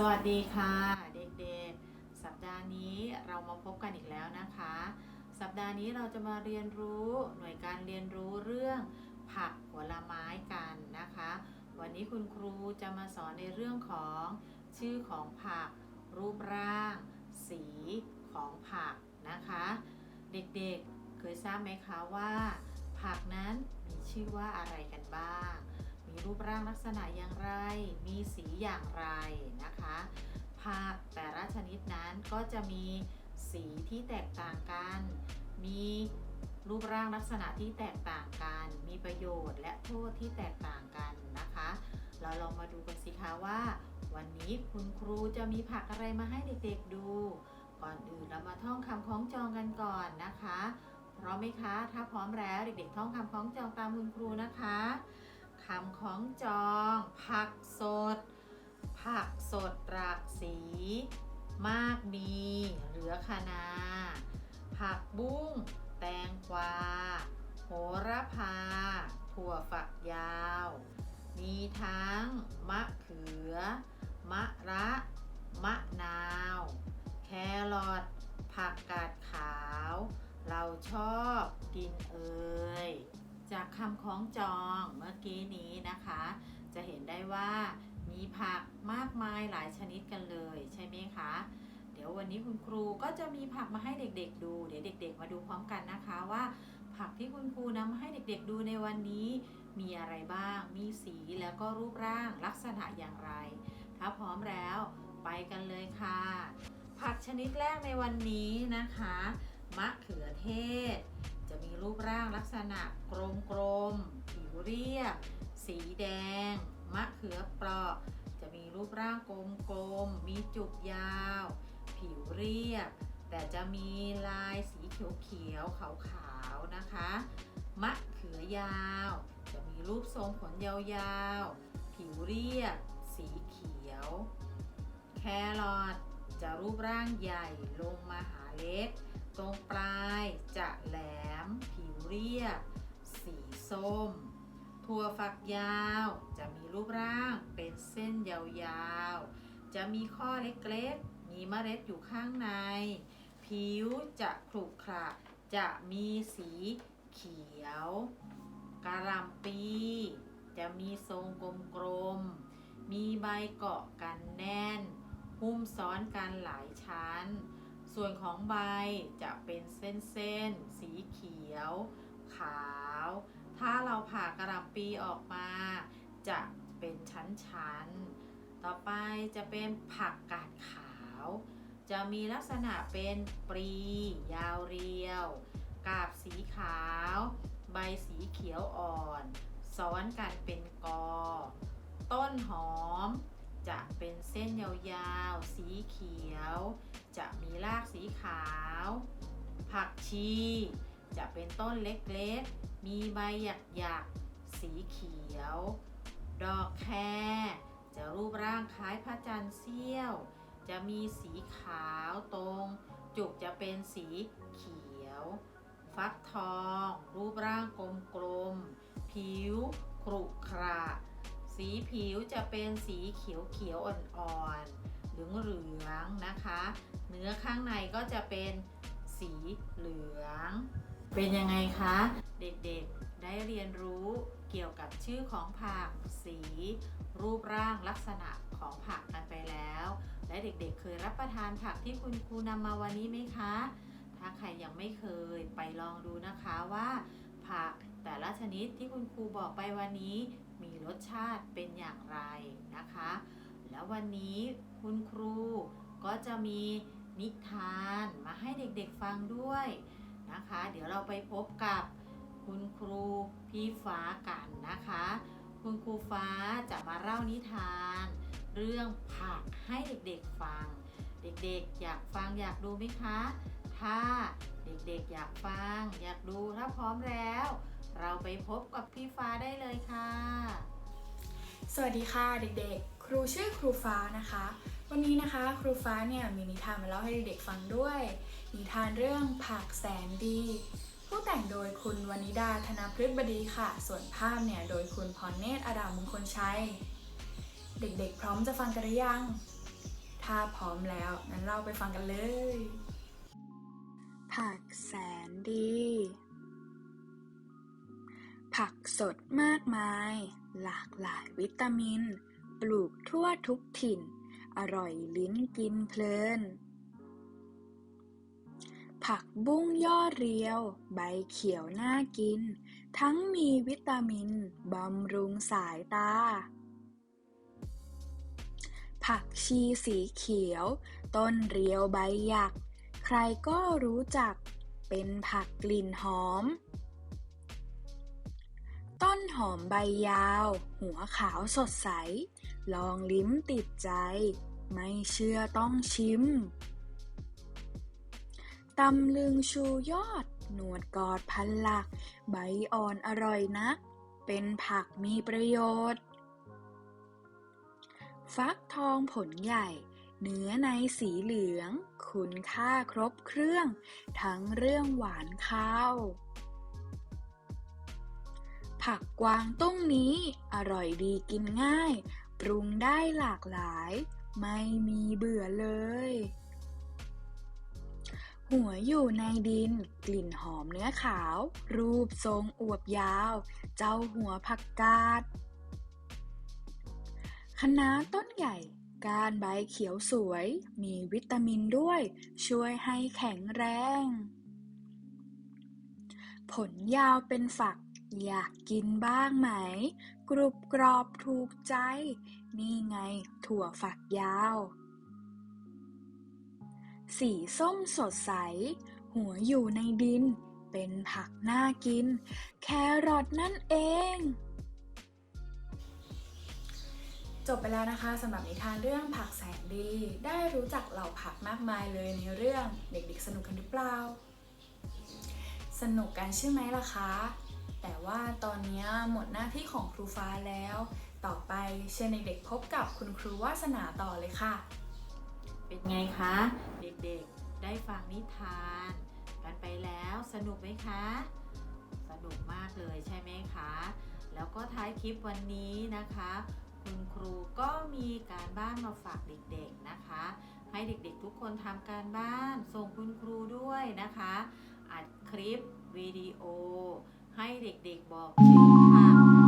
สวัสดีค่ะ เด็กๆ สัปดาห์นี้เรามาพบกันอีกแล้วนะคะ สัปดาห์นี้เราจะมาเรียนรู้หน่วยการเรียนรู้เรื่องผักผลไม้กันนะคะ วันนี้คุณครูจะมาสอนในเรื่องของชื่อของผัก รูปร่าง สีของผักนะคะ เด็กๆเคยทราบไหมคะว่า ผักนั้นมีชื่อว่าอะไรกันบ้าง มีรูปร่างลักษณะอย่างไร มีสีอย่างไรนะคะผักแต่ละชนิดนั้นก็จะมีสีที่แตกต่างกัน มีรูปร่างลักษณะที่แตกต่างกัน มีประโยชน์และโทษที่แตกต่างกันนะคะ เราลองมาดูกันสิคะว่า วันนี้คุณครูจะมีผักอะไรมาให้เด็กๆดู ก่อนอื่นเรามาท่องคำคล้องจองกันก่อนนะคะ พร้อมไหมคะ ถ้าพร้อมแล้วเด็กๆท่องคำคล้องจองตามคุณครูนะคะ คำคล้องจอง ผักสด ผักสดหลากสี มากมี เหลือคณาผักบุ้ง แตงกวา โหระพา ถั่วฝักยาว มีทั้ง มะเขือ มะระ มะนาว แครอท ผักกาดขาว เราชอบกินเอ่ย จากคำคล้องจองเมื่อกี้นี้นะคะ จะเห็นได้ว่ามีผักมากมายหลายชนิดกันเลยใช่ไหมคะ เดี๋ยววันนี้คุณครูก็จะมีผักมาให้เด็กๆ ดู เดี๋ยวเด็ก ๆ มาดูพร้อมกันนะคะว่า ผักที่คุณครูนำมาให้เด็ก ๆ ดูในวันนี้มีอะไรบ้าง มีสีแล้วก็รูปร่างลักษณะอย่างไร ถ้าพร้อมแล้วไปกันเลยค่ะ ผักชนิดแรกในวันนี้นะคะ มะเขือเทศ จะมีรูปร่างลักษณะกลมๆผิวเรียบ สีแดง มะเขือเปราะ จะมีรูปร่างกลมๆ มีจุกยาว ผิวเรียบ แต่จะมีลายสีเขียวๆ ขาวๆ นะคะ มะเขือยาว จะมีรูปทรงผลยาวๆ ผิวเรียบ สีเขียว แครอท จะรูปร่างใหญ่ลงมาหาเล็ก ตรงปลายจะแหลม ผิวเรียบ สีส้ม ถั่วฝักยาวจะมีรูปร่างเป็นเส้นยาวๆ จะมีข้อเล็กๆ มีเมล็ดอยู่ข้างใน ผิวจะขรุขระจะมีสีเขียวกระหลำปีจะมีทรงกลมๆ มีใบเกาะกันแน่น หุ้มซ้อนกันหลายชั้น ส่วนของใบจะเป็นเส้นๆ สีเขียว ขาว ถ้าเราผ่ากระหลำปีออกมา จะเป็นชั้นๆ ต่อไปจะเป็นผักกาดขาว จะมีลักษณะเป็นปรี ยาวเรียว กาบสีขาว ใบสีเขียวอ่อน ซ้อนกันเป็นกอ ต้นหอม จะเป็นเส้นยาวๆ สีเขียว จะมีรากสีขาว ผักชี จะเป็นต้นเล็กๆ มีใบหยักๆ สีเขียว ดอกแครจะรูปร่างคล้ายพระจันทร์เสี้ยว จะมีสีขาวตรง จุกจะเป็นสีเขียว ฟักทอง รูปร่างกลมๆ ผิวครุขระ สีผิวจะเป็นสีเขียวเขียวๆอ่อนๆเหลืองเหลืองนะคะ เนื้อข้างในก็จะเป็นสีเหลือง เป็นยังไงคะ เด็กๆได้เรียนรู้เกี่ยวกับชื่อของผัก สี รูปร่างลักษณะของผักกันไปแล้ว และเด็กๆ เคยรับประทานผักที่คุณครูนำมาวันนี้ไหมคะ ถ้าใครยังไม่เคยไปลองดูนะคะว่า นิดที่คุณครูบอกไปวันนี้มีรสชาติเป็นอย่างไรนะคะ แล้ววันนี้คุณครูก็จะมีนิทานมาให้เด็กๆฟังด้วยนะคะ เดี๋ยวเราไปพบกับคุณครูพี่ฟ้ากันนะคะ คุณครูฟ้าจะมาเล่านิทาน เรื่องผักให้เด็กๆฟัง เด็กๆอยากฟังอยากดูไหมคะ ถ้าเด็กๆอยากฟังอยากดูถ้าพร้อมแล้ว เราไปพบกับพี่ฟ้าได้เลยค่ะ สวัสดีค่ะเด็กๆ ครูชื่อครูฟ้านะคะ วันนี้นะคะครูฟ้าเนี่ยมีนิทานมาเล่าให้เด็กๆฟังด้วย นิทานเรื่องผักแสนดี ผู้แต่งโดยคุณวนิดาธนพฤกษ์บดีค่ะ ส่วนภาพเนี่ยโดยคุณพรเนตรอารามมงคลชัย เด็กๆ พร้อมจะฟังกันหรือยัง ถ้าพร้อมแล้วงั้นเราไปฟังกันเลย ผักแสนดี ผักสดมากมาย หลากหลายวิตามิน ปลูกทั่วทุกถิ่น อร่อยลิ้นกินเพลิน ผักบุ้งยอดเรียว ใบเขียวน่ากิน ทั้งมีวิตามิน บำรุงสายตา ผักชีสีเขียว ต้นเรียวใบหยัก ใครก็รู้จัก เป็นผักกลิ่นหอม หอมใบยาว หัวขาวสดใส ลองลิ้มติดใจ ไม่เชื่อต้องชิม ตำลึงชูยอด หนวดกอดพันหลัก ใบอ่อนอร่อยนัก เป็นผักมีประโยชน์ ฟักทองผลใหญ่ เนื้อในสีเหลือง คุณค่าครบเครื่อง ทั้งเรื่องหวานข้าว ผักกวางตุ้งนี้ อร่อยดีกินง่าย ปรุงได้หลากหลาย ไม่มีเบื่อเลย หัวอยู่ในดิน กลิ่นหอมเนื้อขาว รูปทรงอวบยาว เจ้าหัวผักกาดคะน้าต้นใหญ่ก้านใบเขียวสวย มีวิตามินด้วย ช่วยให้แข็งแรง ผลยาวเป็นฝัก อยากกินบ้างไหม กรุบกรอบถูกใจ นี่ไงถั่วฝักยาว สีส้มสดใส หัวอยู่ในดิน เป็นผักน่ากิน แครอทนั่นเองจบไปแล้วนะคะสำหรับนิทานเรื่องผักแสนดี ได้รู้จักเหล่าผักมากมายเลยในเรื่องเด็กๆสนุกกันหรือเปล่า สนุกกันใช่ไหมล่ะคะ แต่ว่าตอนนี้หมดหน้าที่ของครูฟ้าแล้ว ต่อไปเชิญเด็กๆพบกับคุณครูวาสนาต่อเลยค่ะ เป็นไงคะ เด็กๆ ได้ฟังนิทาน กันไปแล้วสนุกไหมคะ สนุกมากเลยใช่ไหมคะ แล้วก็ท้ายคลิปวันนี้นะคะ คุณครูก็มีการบ้านมาฝากเด็กๆนะคะ ให้เด็กๆทุกคนทำการบ้าน ส่งคุณครูด้วยนะคะ อัดคลิปวิดีโอ ให้เด็กๆบอกชื่อผัก